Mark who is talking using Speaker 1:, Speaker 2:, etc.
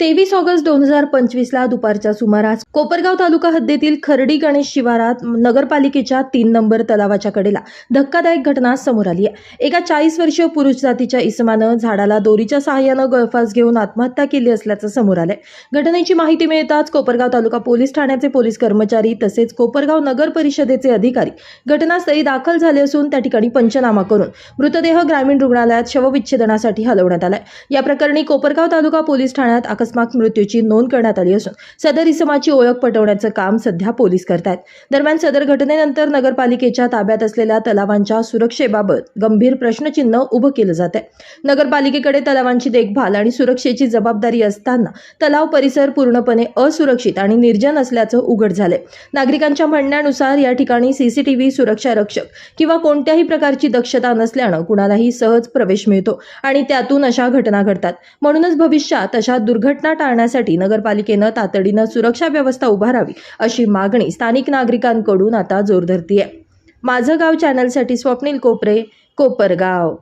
Speaker 1: तेवीस ऑगस्ट दोन हजार पंचवीसला दुपारच्या सुमारास कोपरगाव तालुका हद्दीतील खर्डी गणेश शिवारात नगरपालिकेच्या तीन नंबर तलावाच्या कडेला धक्कादायक घटना समोर आली आहे. एका चाळीस वर्षीय पुरुष जातीच्या इसमानं झाडाला दोरीच्या सहाय्यानं गळफास घेऊन आत्महत्या केली असल्याचं समोर आलंय. घटनेची माहिती मिळताच कोपरगाव तालुका पोलीस ठाण्याचे पोलीस कर्मचारी तसेच कोपरगाव नगर परिषदेचे अधिकारी घटनास्थळी दाखल झाले असून त्या ठिकाणी पंचनामा करून मृतदेह ग्रामीण रुग्णालयात शवविच्छेदनासाठी हलवण्यात आलाय. या प्रकरणी कोपरगाव तालुका पोलीस ठाण्यात अकस्मात मृत्यूची नोंद करण्यात आली असून सदर इसमाची ओळख पटवण्याचं काम सध्या पोलीस करतायत. दरम्यान सदर घटनेनंतर नगरपालिकेच्या ताब्यात असलेल्या तलावांच्या सुरक्षेबाबत गंभीर प्रश्नचिन्ह उभं केलं जात आहे नगरपालिकेकडे तलावांची देखभाल आणि सुरक्षेची जबाबदारी असताना तलाव परिसर पूर्णपणे असुरक्षित आणि निर्जन असल्याचं उघड झालंय. नागरिकांच्या म्हणण्यानुसार या ठिकाणी सीसीटीव्ही सुरक्षा रक्षक किंवा कोणत्याही प्रकारची दक्षता नसल्यानं कुणालाही सहज प्रवेश मिळतो आणि त्यातून अशा घटना घडतात. म्हणूनच भविष्यात अशा दुर्घटना टाळण्यासाठी नगरपालिकेनं तातडीनं सुरक्षा व्यवस्था उभारावी अशी मागणी स्थानिक नागरिकांकडून आता जोर धरतीये माझं गाव चॅनलसाठी स्वप्नील कोपरे कोपरगाव.